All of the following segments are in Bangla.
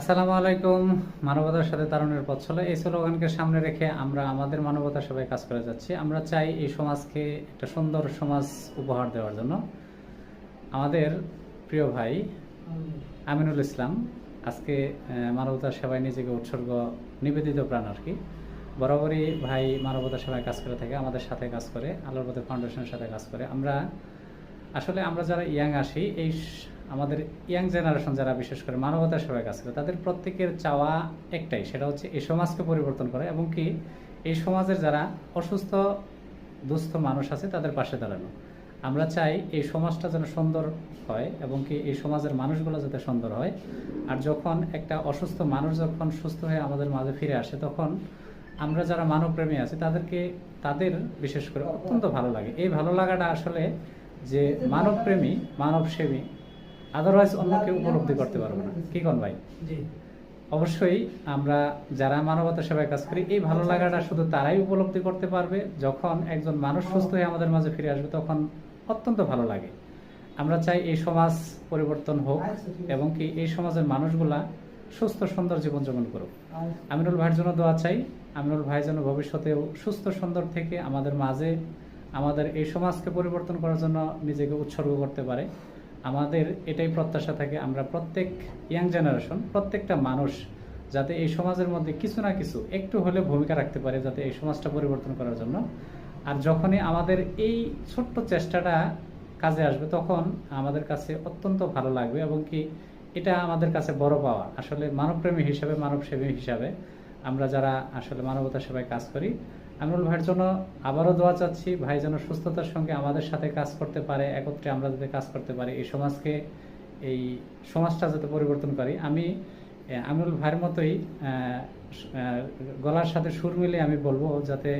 আসসালামু আলাইকুম। মানবতার সাথে তারুণের পথ চলে। এই স্লোগানকে সামনে রেখে আমরা আমাদের মানবতার সবাই কাজ করে যাচ্ছি। আমরা চাই এই সমাজকে একটা সুন্দর সমাজ উপহার দেওয়ার জন্য। আমাদের প্রিয় ভাই আমিনুল ইসলাম আজকে মানবতার সেবায় নিজেকে উৎসর্গ, নিবেদিত প্রাণ আর কি। বরাবরই ভাই মানবতার সেবায় কাজ করে থাকে, আমাদের সাথে কাজ করে, আলোর পথে ফাউন্ডেশনের সাথে কাজ করে। আমরা, আসলে আমরা যারা ইয়াং আসি, এই আমাদের ইয়াং জেনারেশন যারা বিশেষ করে মানবতার সেবায় কাজ করে, তাদের প্রত্যেকের চাওয়া একটাই, সেটা হচ্ছে এই সমাজকে পরিবর্তন করা এবং কি এই সমাজের যারা অসুস্থ, দুস্থ মানুষ আছে, তাদের পাশে দাঁড়ানো। আমরা চাই এই সমাজটা যেন সুন্দর হয় এবং কি এই সমাজের মানুষগুলো যাতে সুন্দর হয়। আর যখন একটা অসুস্থ মানুষ যখন সুস্থ হয়ে আমাদের মাঝে ফিরে আসে, তখন আমরা যারা মানবপ্রেমী আছি, তাদেরকে, তাদের বিশেষ করে অত্যন্ত ভালো লাগে। এই ভালো লাগাটা আসলে যে মানবপ্রেমী, মানবসেবী আদারওয়াইজ অন্য কেউ উপলব্ধি করতে পারবে না। কি কোন ভাই? অবশ্যই আমরা যারা মানবতা সেবায় কাজ করি এই ভালো লাগাটা শুধু তারাই উপলব্ধি করতে পারবে। যখন একজন মানুষ সুস্থ হয়ে আমাদের মাঝে ফিরে আসবে তখন অত্যন্ত ভালো লাগে। আমরা চাই এই সমাজ পরিবর্তন হোক এবং কি এই সমাজের মানুষগুলা সুস্থ সুন্দর জীবনযাপন করুক। আমিনুল ভাইয়ের জন্য দোয়া চাই। আমিনুল ভাই যেন ভবিষ্যতেও সুস্থ সুন্দর থেকে আমাদের মাঝে আমাদের এই সমাজকে পরিবর্তন করার জন্য নিজেকে উৎসর্গ করতে পারে। আমাদের এটাই প্রত্যাশা থাকে, আমরা প্রত্যেক ইয়াং জেনারেশন প্রত্যেকটা মানুষ যাতে এই সমাজের মধ্যে কিছু না কিছু একটু হলে ভূমিকা রাখতে পারে যাতে এই সমাজটা পরিবর্তন করার জন্য। আর যখনই আমাদের এই ছোট্ট চেষ্টাটা কাজে আসবে, তখন আমাদের কাছে অত্যন্ত ভালো লাগবে এবং কি এটা আমাদের কাছে বড় পাওয়া। আসলে মানবপ্রেমী হিসাবে, মানবসেবী হিসাবে আমরা যারা আসলে মানবতার সেবায় কাজ করি আমিনুল ভাইয়ের জন্য আবারও দোয়া চাচ্ছি ভাই যেন সুস্থতার সঙ্গে আমাদের সাথে কাজ করতে পারে একত্রে আমরা যাতে কাজ করতে পারি এই সমাজকে এই সমাজটা যাতে পরিবর্তন করি। আমি আহ, আমিনুল ভাইয়ের মতোই গলার সাথে সুর মিলে আমি বলব যাতে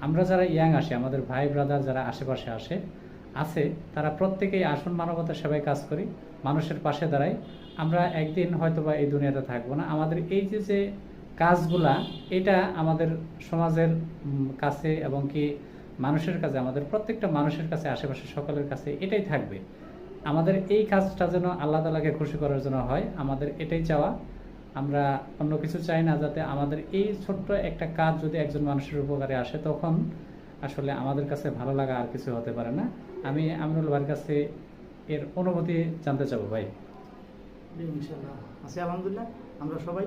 আমরা যারা ইয়াং আসি আমাদের ভাই ব্রাদার যারা আশেপাশে আসে আছে তারা প্রত্যেকেই আসন মানবতার সেবায় কাজ করি মানুষের পাশে দাঁড়াই। আমরা একদিন হয়তোবা এই দুনিয়াতে থাকব না। আমাদের এই যে যে কাজগুলা, এটা আমাদের সমাজের কাছে এবং কি মানুষের কাছে, আমাদের প্রত্যেকটা মানুষের কাছে আশেপাশে সকলের কাছে এটাই থাকবে। আমাদের এই কাজটা যেন আল্লাহ তালাকে খুশি করার জন্য হয়, আমাদের এটাই চাওয়া। আমরা অন্য কিছু চাই না, যাতে আমাদের এই ছোট্ট একটা কাজ যদি একজন মানুষের উপকারে আসে, তখন আসলে আমাদের কাছে ভালো লাগা আর কিছু হতে পারে না। আমি আমিনুল ভাইয়ের কাছে এর অনুভূতি জানতে চাবো, ভাই। জি আলহামদুলিল্লাহ, আমরা সবাই